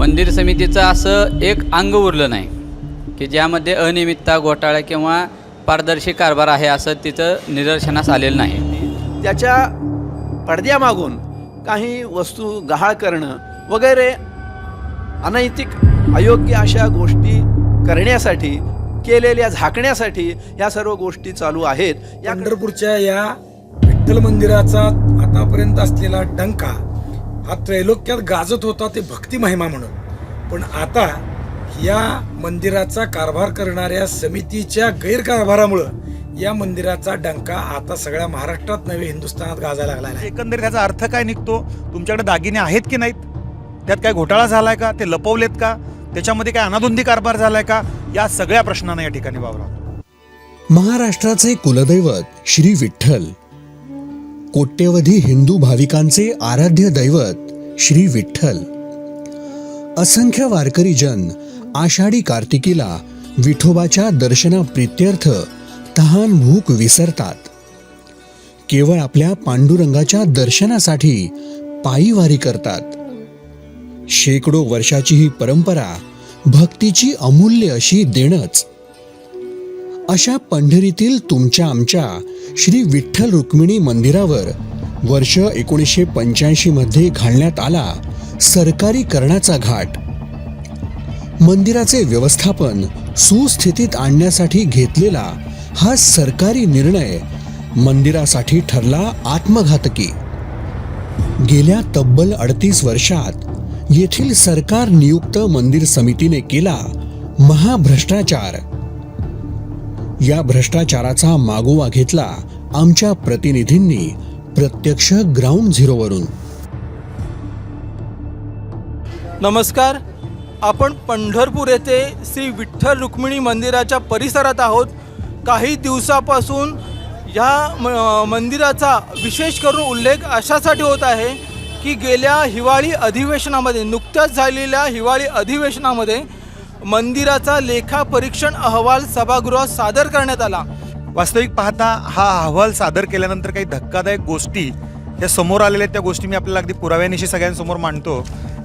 मंदिर समितीचं असं एक अंग उरलं नाही की ज्यामध्ये अनियमितता घोटाळा किंवा पारदर्शी कारभार आहे असं तिथं निदर्शनास आलेलं नाही. त्याच्या पडद्यामागून काही वस्तू गहाळ करणं वगैरे अनैतिक अयोग्य अशा गोष्टी करण्यासाठी केलेल्या झाकण्यासाठी ह्या सर्व गोष्टी चालू आहेत. या पंढरपूरच्या या विठ्ठल मंदिराचा आतापर्यंत असलेला डंका हा त्रैलोक्यात गाजत होता ते भक्ती महिमा म्हणून. पण आता या मंदिराचा कारभार करणाऱ्या समितीच्या गैरकारभारामुळं या मंदिराचा डंका आता सगळ्या महाराष्ट्रात नव्हे हिंदुस्थानात गाजायला लागला आहे एकंदरीत त्याचा अर्थ काय निघतो? तुमच्याकडे दागिने आहेत की नाहीत? त्यात काय घोटाळा झालाय का? ते लपवलेत का? त्याच्यामध्ये काय अनाधुंदी कारभार झालाय का? या सगळ्या प्रश्नांना या ठिकाणी वावरा महाराष्ट्राचे कुलदैवत श्री विठ्ठल. कोट्यवधी हिंदू भाविकांचे आराध्य दैवत श्री विठ्ठल. असंख्य वारकरी जन आषाढी कार्तिकीला विठोबाच्या दर्शना प्रित्यर्थ तहान भूक विसरतात. केवळ आपल्या पांडुरंगाच्या दर्शनासाठी पायीवारी करतात. शेकडो वर्षाची ही परंपरा भक्तीची अमूल्य अशी देणच अशा पंढरीतील तुमच्या आमच्या श्री विठ्ठल रुक्मिणी मंदिरावर वर्ष एकोणीसशे पंच्याऐंशी मध्ये घालण्यात आला सरकारीकरणाचा घाट. मंदिराचे व्यवस्थापन सुस्थितीत आणण्यासाठी घेतलेला हा सरकारी निर्णय मंदिरासाठी ठरला आत्मघातकी. गेल्या तब्बल अडतीस वर्षात येथील सरकार नियुक्त मंदिर समितीने केला महाभ्रष्टाचार. या भ्रष्टाचाराचा मागोवा घेतला आमच्या प्रतिनिधींनी प्रत्यक्ष ग्राउंड झिरोवरून नमस्कार. आपण पंढरपूर येथे श्री विठ्ठल रुक्मिणी मंदिराच्या परिसरात आहोत. काही दिवसापासून या म- मंदिराचा विशेष करून उल्लेख अशासाठी होत आहे की गेल्या हिवाळी अधिवेशनामध्ये नुकत्याच झालेल्या हिवाळी अधिवेशनामध्ये मंदिराचा लेखापरीक्षण अहवाल सभागृहात सादर करण्यात आला. वास्तविक पाहता हा अहवाल सादर केल्यानंतर काही धक्कादायक गोष्टी या समोर आलेल्या आहेत. त्या गोष्टी मी आपल्याला अगदी पुराव्यानिशी सगळ्यांसमोर मांडतो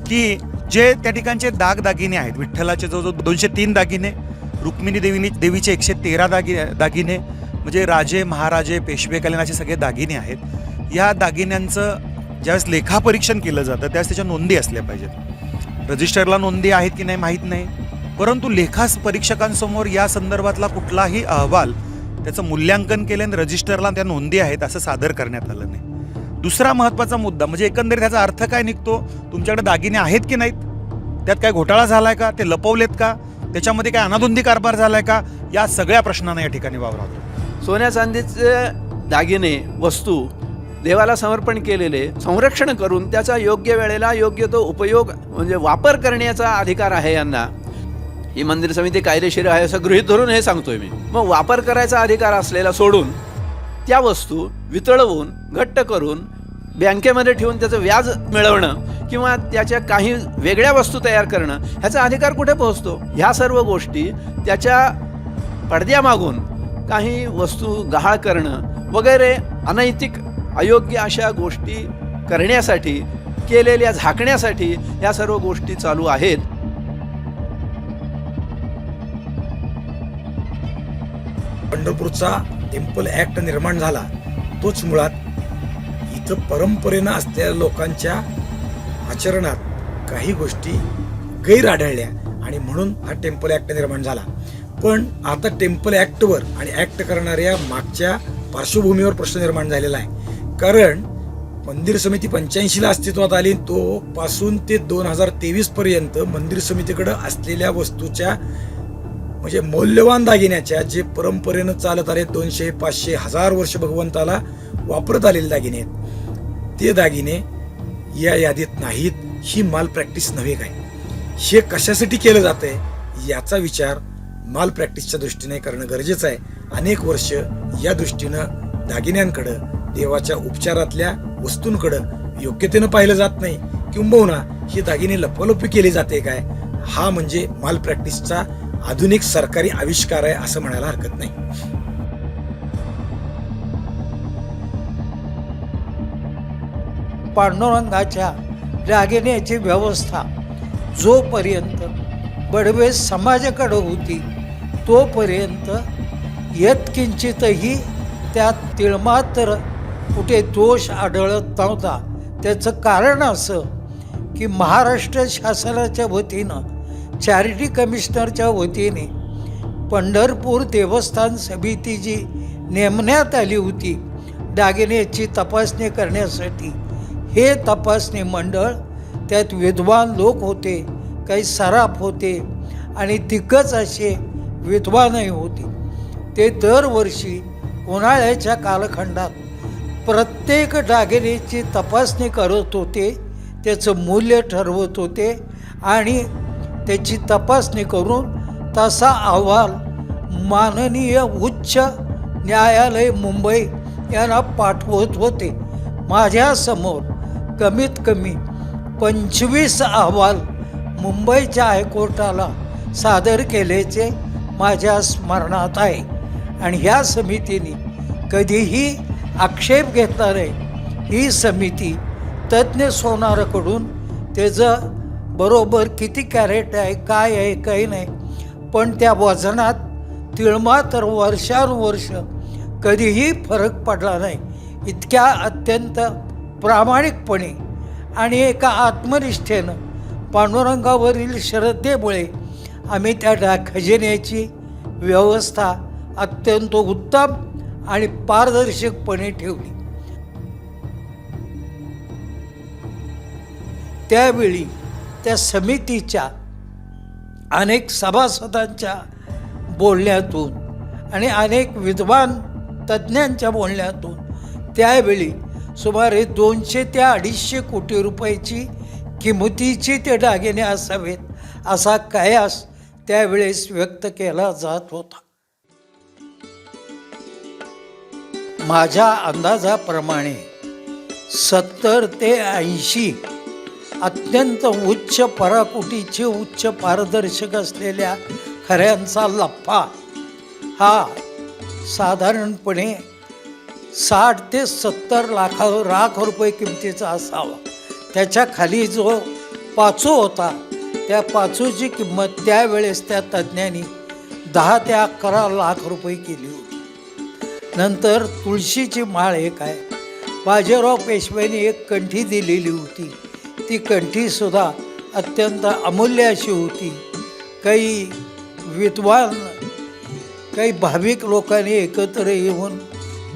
की जे त्या ठिकाणचे दागदागिने आहेत विठ्ठलाचे जवळजवळ दोनशे तीन दागिने रुक्मिणी देवीनी देवीचे एकशे तेरा दागि दागिने म्हणजे राजे महाराजे पेशवेकालीन असे सगळे दागिने आहेत. या दागिन्यांचं ज्यावेळेस लेखापरीक्षण केलं जातं त्यावेळेस त्याच्या नोंदी असल्या पाहिजेत. रजिस्टरला नोंदी आहेत की नाही माहीत नाही. परंतु लेखास परीक्षकांसमोर या संदर्भातला कुठलाही अहवाल त्याचं मूल्यांकन केलं आणि रजिस्टरला त्या नोंदी आहेत असं सादर करण्यात आलं नाही. दुसरा महत्त्वाचा मुद्दा म्हणजे एकंदरीत त्याचा अर्थ काय निघतो? तुमच्याकडे दागिने आहेत की नाहीत? त्यात काय घोटाळा झालाय का? ते लपवलेत का? त्याच्यामध्ये काय अनाधुंदी कारभार झालाय का? या सगळ्या प्रश्नांना या ठिकाणी वावरावतो सोन्या चांदीचे दागिने वस्तू देवाला समर्पण केलेले संरक्षण करून त्याचा योग्य वेळेला योग्य तो उपयोग म्हणजे वापर करण्याचा अधिकार आहे यांना. ही मंदिर समिती कायदेशीर आहे असं गृहीत धरून हे सांगतोय मी. मग वापर करायचा अधिकार असलेला सोडून त्या वस्तू वितळवून घट्ट करून बँकेमध्ये ठेवून त्याचं व्याज मिळवणं किंवा त्याच्या काही वेगळ्या वस्तू तयार करणं ह्याचा अधिकार कुठे पोहोचतो? ह्या सर्व गोष्टी त्याच्या पडद्यामागून काही वस्तू गहाळ करणं वगैरे अनैतिक अयोग्य अशा गोष्टी करण्यासाठी केलेल्या झाकण्यासाठी ह्या सर्व गोष्टी चालू आहेत. पंढरपूरचा टेम्पल ऍक्ट निर्माण झाला तोच मुळात इथं परंपरेनं असलेल्या लोकांच्या आचरणात काही गोष्टी गैर आढळल्या आणि म्हणून हा टेम्पल ऍक्ट निर्माण झाला. पण आता टेम्पल ऍक्टवर आणि ऍक्ट करणाऱ्या मागच्या पार्श्वभूमीवर प्रश्न निर्माण झालेला आहे. कारण मंदिर समिती पंच्याऐंशीला अस्तित्वात आली तो पासून ते दोन हजार तेवीस पर्यंत मंदिर समितीकडं असलेल्या वस्तूच्या म्हणजे मौल्यवान दागिन्याच्या जे परंपरेनं चालत आले दोनशे पाचशे हजार वर्ष भगवंताला वापरत आलेले दागिने आहेत ते दागिने या यादीत नाहीत ही माल प्रॅक्टिस नव्हे काय? हे कशासाठी केलं जातंय? याचा विचार माल प्रॅक्टिसच्या दृष्टीने करणं गरजेचं आहे. अनेक वर्ष या दृष्टीनं दागिन्यांकडं देवाच्या उपचारातल्या वस्तूंकडं योग्यतेनं पाहिलं जात नाही. किंबहुना ही दागिने लपवलपी केली जाते काय? हा म्हणजे माल प्रॅक्टिसचा आधुनिक सरकारी आविष्कार आहे असं म्हणायला हरकत नाही. पांडुरंगाच्या रागिण्याची व्यवस्था जोपर्यंत बडवे समाजाकडं होती तोपर्यंत यत्किंचितही त्यात तिळमात्र कुठे दोष आढळत नव्हता. त्याचं कारण असं की महाराष्ट्र शासनाच्या वतीनं चॅरिटी कमिशनरच्या वतीने पंढरपूर देवस्थान समिती जी नेमण्यात आली होती दागिन्याची तपासणी करण्यासाठी. हे तपासणी मंडळ त्यात विद्वान लोक होते काही सराफ होते आणि दिग्गज असे विद्वानही होते. ते दरवर्षी उन्हाळ्याच्या कालखंडात प्रत्येक दागिन्याची तपासणी करत होते त्याचं मूल्य ठरवत होते आणि त्याची तपासणी करून तसा अहवाल माननीय उच्च न्यायालय मुंबई यांना पाठवत होते. माझ्यासमोर कमीत कमी पंचवीस अहवाल मुंबईच्या हायकोर्टाला सादर केल्याचे माझ्या स्मरणात आहे. आणि ह्या समितीने कधीही आक्षेप घेतला नाही. ही समिती तज्ज्ञ सोनाराकडून त्याचं बरोबर किती कॅरेट आहे काय आहे काही नाही. पण त्या वजनात तिळमा तर वर्षानुवर्ष कधीही फरक पडला नाही. इतक्या अत्यंत प्रामाणिकपणे आणि एका आत्मनिष्ठेनं पांडुरंगावरील श्रद्धेमुळे आम्ही त्या डा खजिन्याची व्यवस्था अत्यंत उत्तम आणि पारदर्शकपणे ठेवली. त्यावेळी त्या समितीच्या अनेक सभासदांच्या बोलण्यातून आणि अनेक विद्वान तज्ज्ञांच्या बोलण्यातून त्यावेळी सुमारे दोनशे ते अडीचशे कोटी रुपयाची किमतीचे ते दागिने असावेत असा कयास त्यावेळेस व्यक्त केला जात होता. माझ्या अंदाजाप्रमाणे सत्तर ते ऐंशी अत्यंत उच्च पराकुटीचे उच्च पारदर्शक असलेल्या खऱ्यांचा लप्पा. हा साधारणपणे साठ ते सत्तर लाखा लाख रुपये किमतीचा असावा. त्याच्याखाली जो पाचू होता त्या पाचूची किंमत त्यावेळेस त्या तज्ज्ञांनी दहा ते अकरा लाख रुपये केली होती. नंतर तुळशीची माळ एक आहे बाजीराव पेशव्यांनी एक कंठी दिलेली होती. ती कंठीसुद्धा अत्यंत अमूल्य अशी होती. काही विद्वान काही भाविक लोकांनी एकत्र येऊन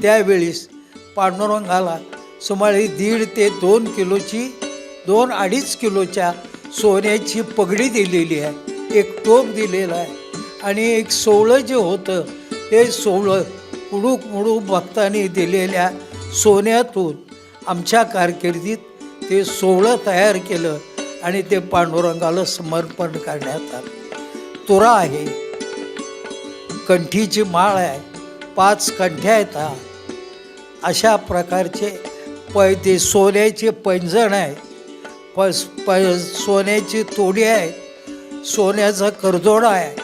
त्यावेळेस पांडुरंगाला सुमारे दीड ते दोन किलोची दोन अडीच किलोच्या सोन्याची पगडी दिलेली आहे. एक टोप दिलेला आहे आणि एक सोवळं जे होतं ते सोवळं उडूक मुडूक भक्तांनी दिलेल्या सोन्यातून आमच्या कारकिर्दीत ते सोहळं तयार केलं आणि ते पांडुरंगाला समर्पण करण्यात आलं. तुरा आहे कंठीची माळ आहे पाच कंठ्या आहेत हा. अशा प्रकारचे पै ते सोन्याचे पैंजण आहे प प सोन्याची तोडी आहे सोन्याचा करदोडा आहे.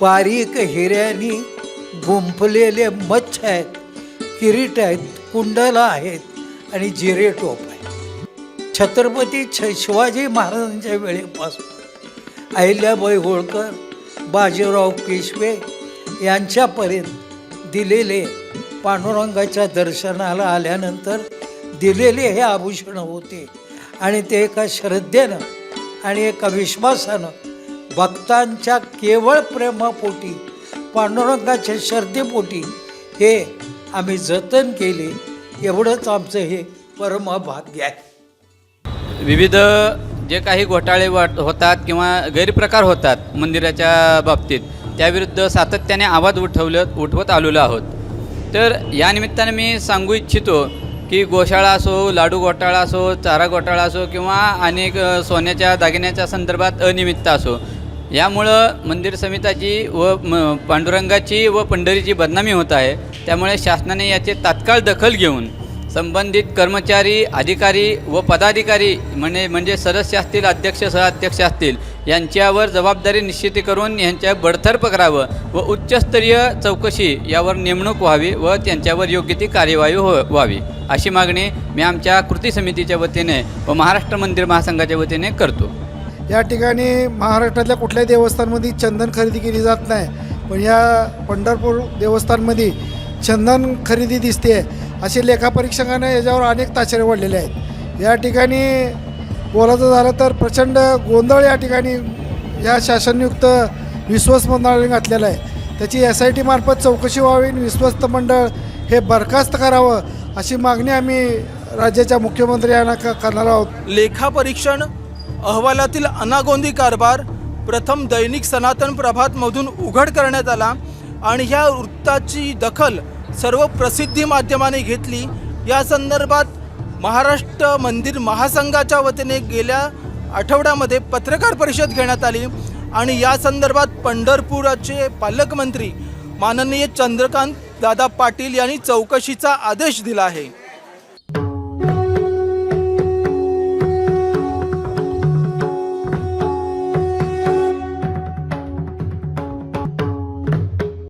बारीक हिऱ्यानी गुंफलेले मच्छ आहेत किरीट आहेत कुंडलं आहेत आणि जिरे टोप आहे छत्रपती छ शिवाजी महाराजांच्या वेळेपासून. अहिल्याबाई होळकर बाजीराव पेशवे यांच्यापर्यंत दिलेले पांडुरंगाच्या दर्शनाला आल्यानंतर दिलेले हे आभूषणं होते. आणि ते एका श्रद्धेनं आणि एका विश्वासानं भक्तांच्या केवळ प्रेमापोटी पांडुरंगाच्या श्रद्धेपोटी हे आम्ही जतन केले. एवढंच आमचं हे परमभाग्य आहे. विविध जे काही घोटाळे वाट होतात किंवा गैरप्रकार होतात मंदिराच्या बाबतीत त्याविरुद्ध सातत्याने आवाज उठवलं उठवत आलेलो आहोत. तर या निमित्ताने मी सांगू इच्छितो की गोशाळा असो लाडू घोटाळा असो चारा घोटाळा असो किंवा अनेक सोन्याच्या दागिन्याच्या संदर्भात अनियमितता असो यामुळं मंदिर समिताची व म पांडुरंगाची व पंढरीची बदनामी होत आहे. त्यामुळे शासनाने याचे तात्काळ दखल घेऊन संबंधित कर्मचारी अधिकारी व पदाधिकारी म्हणजे म्हणजे सदस्य असतील अध्यक्ष सहअध्यक्ष असतील यांच्यावर जबाबदारी निश्चिती करून यांच्या बडतर्फ करावं व उच्चस्तरीय चौकशी यावर नेमणूक व्हावी व त्यांच्यावर योग्य ती कार्यवाही हो व्हावी. अशी मागणी मी आमच्या कृती समितीच्या वतीने व महाराष्ट्र मंदिर महासंघाच्या वतीने करतो. या ठिकाणी महाराष्ट्रातल्या कुठल्याही देवस्थानमध्ये चंदन खरेदी केली जात नाही पण या पंढरपूर देवस्थानमध्ये चंदन खरेदी दिसते. असे लेखापरीक्षकानं याच्यावर अनेक ताशेरे वाढलेले आहेत. या ठिकाणी बोलायचं झालं तर प्रचंड गोंधळ या ठिकाणी या शासनयुक्त विश्वस्त मंडळाने घातलेलं आहे. त्याची एस आय टीमार्फत चौकशी व्हावी विश्वस्त मंडळ हे बरखास्त करावं अशी मागणी आम्ही राज्याच्या मुख्यमंत्री यांना क- करणार आहोत. लेखापरीक्षण अहवालातील अनागोंदी कारभार प्रथम दैनिक सनातन प्रभातमधून उघड करण्यात आला आणि ह्या वृत्ताची दखल सर्व प्रसिद्धी माध्यमाने घेतली. या संदर्भात महाराष्ट्र मंदिर महासंघाच्या वतीने गेल्या आठवड्यामध्ये पत्रकार परिषद घेण्यात आली आणि या संदर्भात पंढरपुराचे पालकमंत्री माननीय चंद्रकांत दादा पाटील यांनी चौकशीचा आदेश दिला आहे.